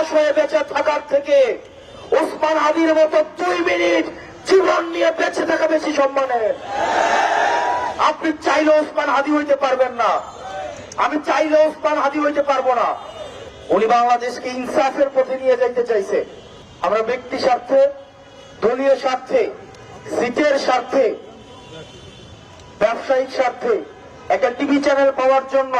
লাশ হয়ে বেঁচে থাকার থেকে ওসমান হাদির মতো দুই মিনিট জীবন নিয়ে বেঁচে থাকা বেশি সম্মানের আপনি চাইলে ওসমান হাদি হইতে পারবেন না। আমি চাইলে ওসমান হাদি হইতে পারব না। উনি বাংলাদেশকে ইনসাফের পথে নিয়ে যাইতে চাইছে। আমরা ব্যক্তি স্বার্থে, দলীয় স্বার্থে, সিটের স্বার্থে, ব্যবসায়িক স্বার্থে, একটা টিভি চ্যানেল পাওয়ার জন্য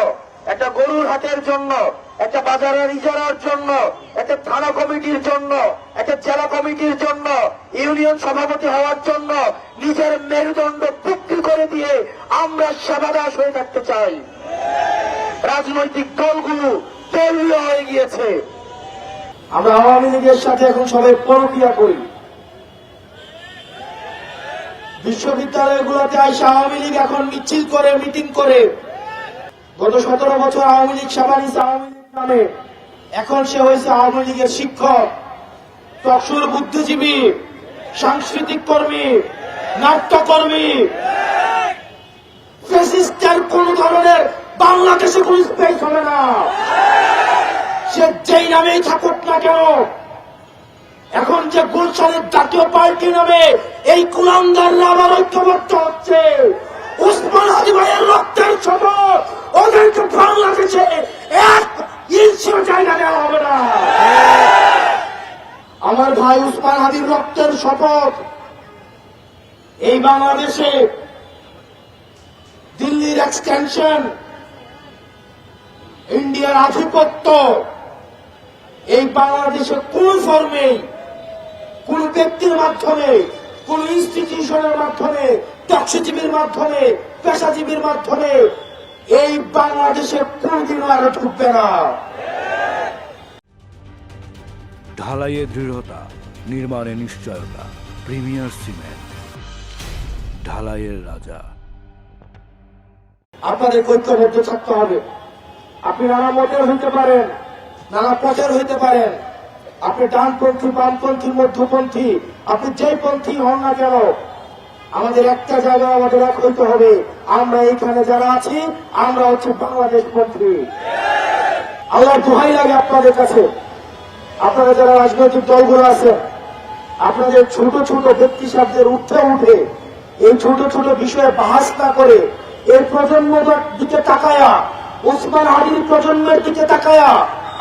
একটা গরুর হাটের জন্য, একটা বাজারের ইজারার জন্য, একটা থানা কমিটির জন্য, একটা জেলা কমিটির জন্য, ইউনিয়ন সভাপতি হওয়ার জন্য নিজের মেরুদণ্ড বিক্রি করে দিয়ে আমরা সেবাদাস হয়ে থাকতে চাই। রাজনৈতিক দলগুলো দলীয় হয়ে গিয়েছে। আমরা আওয়ামী লীগের সাথে এখন সবাই পরকিয়া করি। বিশ্ববিদ্যালয়গুলোতে আইসা আওয়ামী লীগ এখন মিছিল করে, মিটিং করে গত সতেরো বছর আওয়ামী লীগ সাবানিস আওয়ামী লীগ নামে। এখন সে হয়েছে আওয়ামী লীগের শিক্ষক চকসুর বুদ্ধিজীবী, সাংস্কৃতিক কর্মী, নাট্যকর্মী। কোন ধরনের বাংলাদেশে কোন স্পেস হবে না। সে যেই নামেই থাকুক না কেন, এখন যে গুলশানের জাতীয় পার্টি নামে এই কুলাঙ্গাররা আবার ঐক্যবদ্ধ হচ্ছে। উসমান হাজি ভাইয়ের রক্তের ছোট বাংলাদেশে এক ইঞ্চিও জায়গা দেওয়া হবে না। আমার ভাই উসমান হাদির রক্তের শপথ। এই বাংলাদেশে দিল্লির এক্সটেনশন ইন্ডিয়ার আধিপত্য, এই বাংলাদেশে কোন ফর্মে কোন ব্যক্তির মাধ্যমে, কোন ইনস্টিটিউশনের মাধ্যমে টক্সিজীবীর মাধ্যমে, পেশাজীবীর মাধ্যমে এই বাংলাদেশে কোনদিনও আরও ঢুকবে না। ঢালাইয়ে দৃঢ়তা নির্মাণে নিশ্চয়তা প্রিমিয়ার সিমেন্ট ঢালাইয়ের রাজা। আপনাদের ঐক্যবদ্ধ থাকতে হবে। আপনি নানা মতের হইতে পারেন নানা পথের হইতে পারেন। আপনি ডানপন্থী বামপন্থী মধ্যপন্থী আপনি যে পন্থী হন না কেন আমাদের একটা জায়গায় আমাদের এক হইতে হবে। আমরা এইখানে যারা আছি, আমরা হচ্ছে বাংলাদেশ পন্থী আল্লাহ দোহাই লাগে আপনাদের কাছে। আপনারা যারা রাজনৈতিক দলগুলো আছেন, আপনাদের ছোট ছোট ব্যক্তি স্বার্থের উঠে উঠে, এই ছোট ছোট বিষয়ে বাহাস না করে, এর প্রজন্মের দিকে তাকায়া, ওসমান আলীর প্রজন্মের দিকে তাকায়া,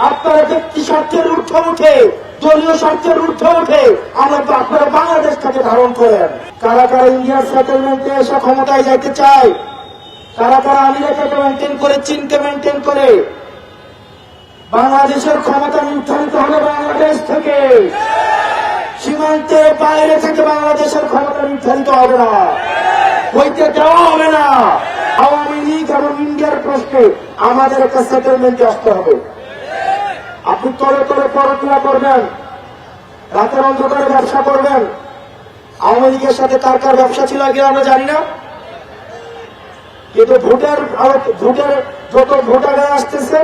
আপনারা ব্যক্তি স্বার্থের ঊর্ধ্বে উঠে দলীয় স্বার্থের ঊর্ধ্বে উঠে আমরা তো আপনারা বাংলাদেশটাকে ধারণ করেন। কারা কারা ইন্ডিয়ার সেটেলমেন্টে এসে ক্ষমতায় যাইতে চায়? কারা কারা আমিরাকে মেনটেন করে, চীনকে মেনটেন করে? বাংলাদেশের ক্ষমতা নির্ধারিত হবে বাংলাদেশ থেকে। সীমান্তের বাইরে থেকে বাংলাদেশের ক্ষমতা নির্ধারিত হবে না। হইতে দেওয়া হবে না। আওয়ামী লীগ এবং ইন্ডিয়ার প্রশ্নে আমাদের একটা সেটেলমেন্টে আসতে হবে। আপনি তলে তলে পড়াশোনা করবেন, রাতের অন্ধকারে ব্যবসা করবেন। আওয়ামী লীগের সাথে তার কার ব্যবসা ছিল আগে আমরা জানি না। কিন্তু ভোটার ভোটার যত ভোটাররা আসতেছে